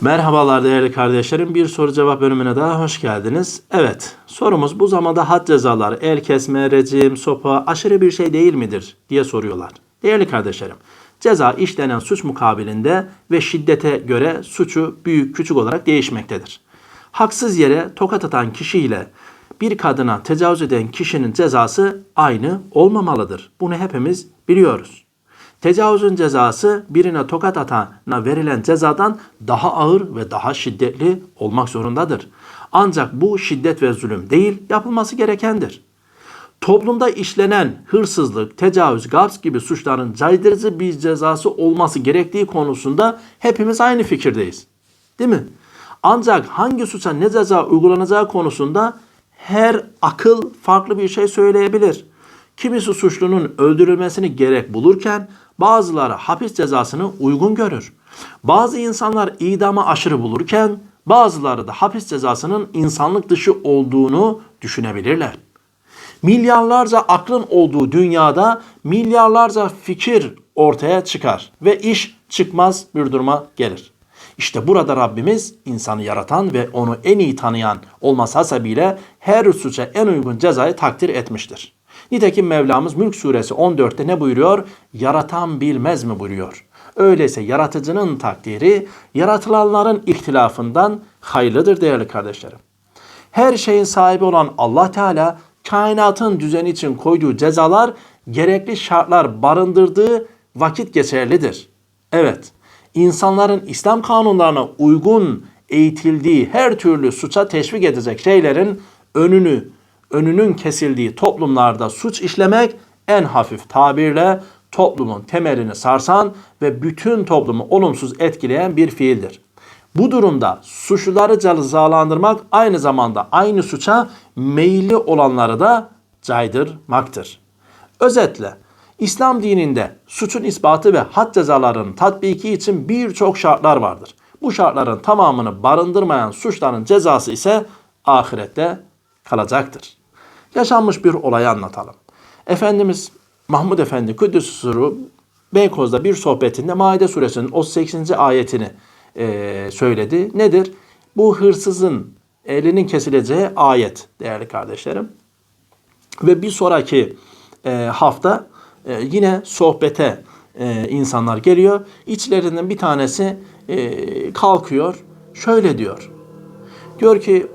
Merhabalar değerli kardeşlerim. Bir soru cevap bölümüne daha hoş geldiniz. Evet, sorumuz bu zamanda had cezaları, el kesme, rejim, sopa aşırı bir şey değil midir diye soruyorlar. Değerli kardeşlerim, ceza işlenen suç mukabilinde ve şiddete göre suçu büyük küçük olarak değişmektedir. Haksız yere tokat atan kişiyle bir kadına tecavüz eden kişinin cezası aynı olmamalıdır. Bunu hepimiz biliyoruz. Tecavüzün cezası birine tokat atana verilen cezadan daha ağır ve daha şiddetli olmak zorundadır. Ancak bu şiddet ve zulüm değil, yapılması gerekendir. Toplumda işlenen hırsızlık, tecavüz, gasp gibi suçların caydırıcı bir cezası olması gerektiği konusunda hepimiz aynı fikirdeyiz. Değil mi? Ancak hangi suça ne ceza uygulanacağı konusunda her akıl farklı bir şey söyleyebilir. Kimisi suçlunun öldürülmesini gerek bulurken bazıları hapis cezasını uygun görür. Bazı insanlar idama aşırı bulurken bazıları da hapis cezasının insanlık dışı olduğunu düşünebilirler. Milyarlarca aklın olduğu dünyada milyarlarca fikir ortaya çıkar ve iş çıkmaz bir duruma gelir. İşte burada Rabbimiz insanı yaratan ve onu en iyi tanıyan olması hasebiyle her suça en uygun cezayı takdir etmiştir. Nitekim Mevlamız Mülk suresi 14'te ne buyuruyor? Yaratan bilmez mi buyuruyor. Öyleyse yaratıcının takdiri yaratılanların ihtilafından hayırlıdır değerli kardeşlerim. Her şeyin sahibi olan Allah Teala kainatın düzeni için koyduğu cezalar gerekli şartlar barındırdığı vakit geçerlidir. Evet, insanların İslam kanunlarına uygun eğitildiği her türlü suça teşvik edecek şeylerin önünü önünün kesildiği toplumlarda suç işlemek en hafif tabirle toplumun temelini sarsan ve bütün toplumu olumsuz etkileyen bir fiildir. Bu durumda suçluları cezalandırmak aynı zamanda aynı suça meyilli olanları da caydırmaktır. Özetle İslam dininde suçun ispatı ve had cezalarının tatbiki için birçok şartlar vardır. Bu şartların tamamını barındırmayan suçların cezası ise ahirette kalacaktır. Yaşanmış bir olayı anlatalım. Efendimiz Mahmud Efendi Kudüs Suru Beykoz'da bir sohbetinde Maide suresinin 38. ayetini e, söyledi. Nedir? Bu hırsızın elinin kesileceği ayet değerli kardeşlerim. Ve bir sonraki e, hafta e, yine sohbete e, insanlar geliyor. İçlerinden bir tanesi e, kalkıyor. Şöyle diyor. Diyor ki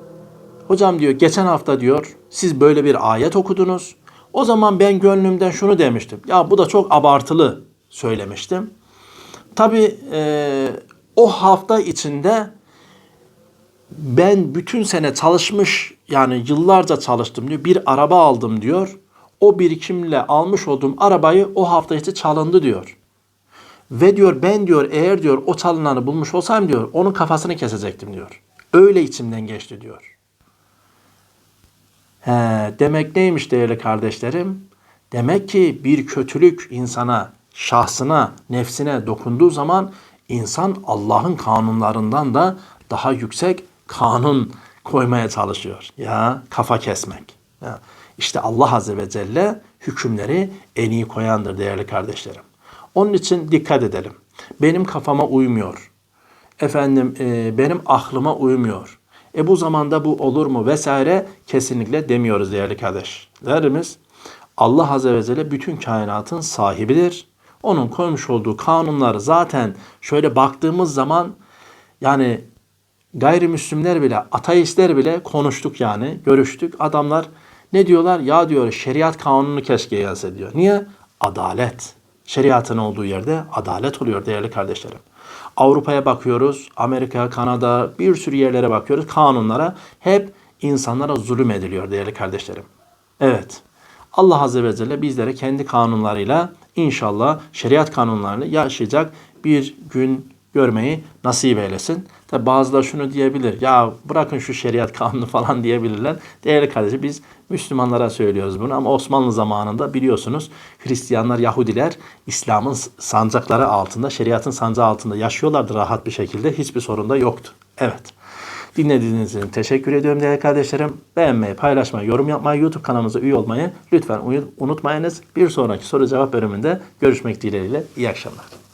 hocam diyor geçen hafta diyor siz böyle bir ayet okudunuz. O zaman ben gönlümden şunu demiştim. Ya bu da çok abartılı söylemiştim. Tabi e, o hafta içinde ben bütün sene çalışmış yani yıllarca çalıştım diyor. Bir araba aldım diyor. O birikimle almış olduğum arabayı o hafta içi çalındı diyor. Ve diyor ben diyor eğer diyor o çalınanı bulmuş olsam diyor onun kafasını kesecektim diyor. Öyle içimden geçti diyor. He, demek neymiş değerli kardeşlerim? Demek ki bir kötülük insana, şahsına, nefsine dokunduğu zaman insan Allah'ın kanunlarından da daha yüksek kanun koymaya çalışıyor. Ya kafa kesmek. Ya, işte Allah Azze ve Celle hükümleri en iyi koyandır değerli kardeşlerim. Onun için dikkat edelim. Benim kafama uymuyor. Efendim e, benim aklıma uymuyor. E bu zamanda bu olur mu vesaire kesinlikle demiyoruz değerli kardeşlerimiz. Allah Azze ve Celle bütün kainatın sahibidir. Onun koymuş olduğu kanunları zaten şöyle baktığımız zaman yani gayrimüslimler bile, ateistler bile konuştuk yani, görüştük. Adamlar ne diyorlar? Ya diyor şeriat kanunu keşke gelse diyor. Niye? Adalet. Şeriatın olduğu yerde adalet oluyor değerli kardeşlerim. Avrupa'ya bakıyoruz, Amerika, Kanada bir sürü yerlere bakıyoruz. Kanunlara hep insanlara zulüm ediliyor değerli kardeşlerim. Evet. Allah Azze ve Celle bizlere kendi kanunlarıyla inşallah şeriat kanunlarını yaşayacak bir gün görmeyi nasip eylesin. Tabi bazıları şunu diyebilir. Ya bırakın şu şeriat kanunu falan diyebilirler. Değerli kardeşim biz Müslümanlara söylüyoruz bunu ama Osmanlı zamanında biliyorsunuz Hristiyanlar, Yahudiler İslam'ın sancakları altında, şeriatın sancağı altında yaşıyorlardı rahat bir şekilde. Hiçbir sorun da yoktu. Evet. Dinlediğiniz için teşekkür ediyorum değerli kardeşlerim. Beğenmeyi, paylaşmayı, yorum yapmayı, YouTube kanalımıza üye olmayı lütfen unutmayınız. Bir sonraki soru cevap bölümünde görüşmek dileğiyle. İyi akşamlar.